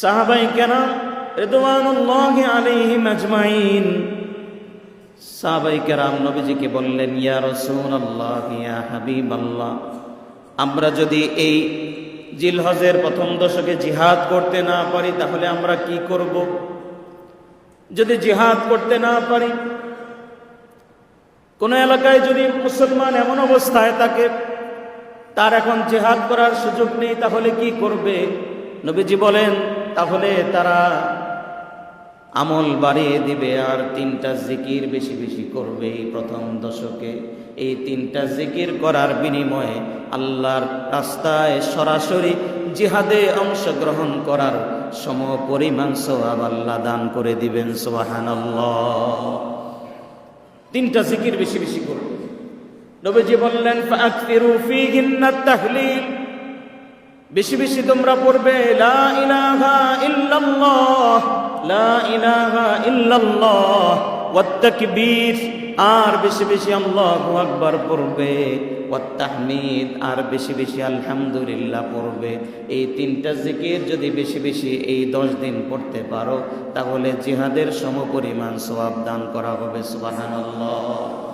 সাহাবাই কেরাম রেদওয়ানুল্লাহ আলাইহিম আজমাইন। সাহাবাই কেরাম নবীজিকে বললেন, ইয়া রাসূলুল্লাহ, ইয়া হাবিবাল্লাহ, আমরা যদি এই জিলহজের প্রথম দশকে জিহাদ করতে না পারি, তাহলে আমরা কি করব? যদি জিহাদ করতে না পারি, কোন এলাকায় যদি মুসলমান এমন অবস্থায় থাকে তার এখন জেহাদ করার সুযোগ নেই, তাহলে কি করবে? নবীজি বলেন, তাহলে তারা আমল বাড়িয়ে দিবে আর তিনটা জিকির বেশি বেশি করবে এই প্রথম দশকে। এই তিনটা জিকির করার বিনিময়ে আল্লাহর রাস্তায় সরাসরি জিহাদে অংশগ্রহণ করার সম পরিমাণ সোয়াব আল্লাহ দান করে দিবেন সোহান তিনটা জিকির বেশি বেশি করবে। নবীজি বললেন বেশি বেশি তোমরা পড়বে, লা লা আর বেশি বেশি আল্লাহু আকবার পড়বে ওয়াত তাহমিদ আর বেশি বেশি আলহামদুলিল্লাহ পড়বে। এই তিনটা জিকির যদি বেশি বেশি এই দশ দিন পড়তে পারো, তাহলে জিহাদের সমপরিমাণ সওয়াব দান করা হবে, সুবহানাল্লাহ।